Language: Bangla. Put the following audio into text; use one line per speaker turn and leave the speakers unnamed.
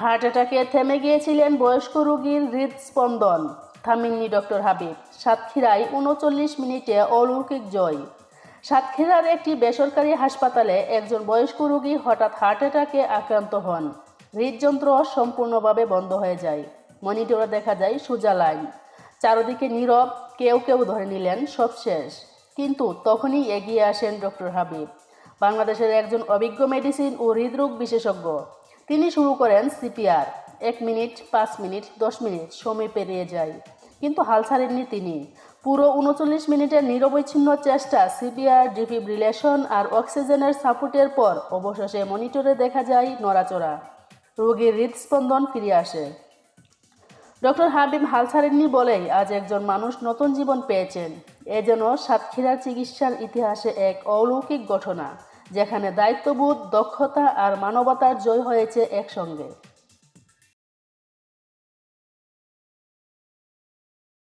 হার্ট অ্যাটাকে থেমে গিয়েছিলেন বয়স্ক রোগীর হৃদস্পন্দন। থামিননি ডক্টর হাবিব। সাতক্ষীরায় উনচল্লিশ মিনিটে অলৌকিক জয়। সাতক্ষীরার একটি বেসরকারি হাসপাতালে একজন বয়স্ক রোগী হঠাৎ হার্ট অ্যাটাকে আক্রান্ত হন। হৃদযন্ত্র সম্পূর্ণভাবে বন্ধ হয়ে যায়। মনিটরে দেখা যায় সোজা লাইন। চারদিকে নীরব, কেউ কেউ ধরে নিলেন সব শেষ কিন্তু তখনই এগিয়ে আসেন ডক্টর হাবিব। বাংলাদেশের একজন অভিজ্ঞ মেডিসিন ও হৃদরোগ বিশেষজ্ঞ। তিনি শুরু করেন সিপিআর। এক মিনিট, পাঁচ মিনিট, দশ মিনিট সময় পেরিয়ে যায়। কিন্তু হাল ছাড়েননি তিনি। পুরো উনচল্লিশ মিনিটের নিরবচ্ছিন্ন চেষ্টা সিপিআর ডিফিব্রিলেশন আর অক্সিজেনের সাপোর্টের পর অবশেষে মনিটরে দেখা যায় নড়াচড়া। রোগীর হৃদস্পন্দন ফিরে আসে। ডক্টর হাবিব হাল ছাড়েননি বলেই আজ একজন মানুষ নতুন জীবন পেয়েছেন। এ যেন সাতক্ষীরার চিকিৎসার ইতিহাসে এক অলৌকিক ঘটনা। যেখানে দায়িত্ববোধ দক্ষতা আর মানবতার জয় হয়েছে একসঙ্গে।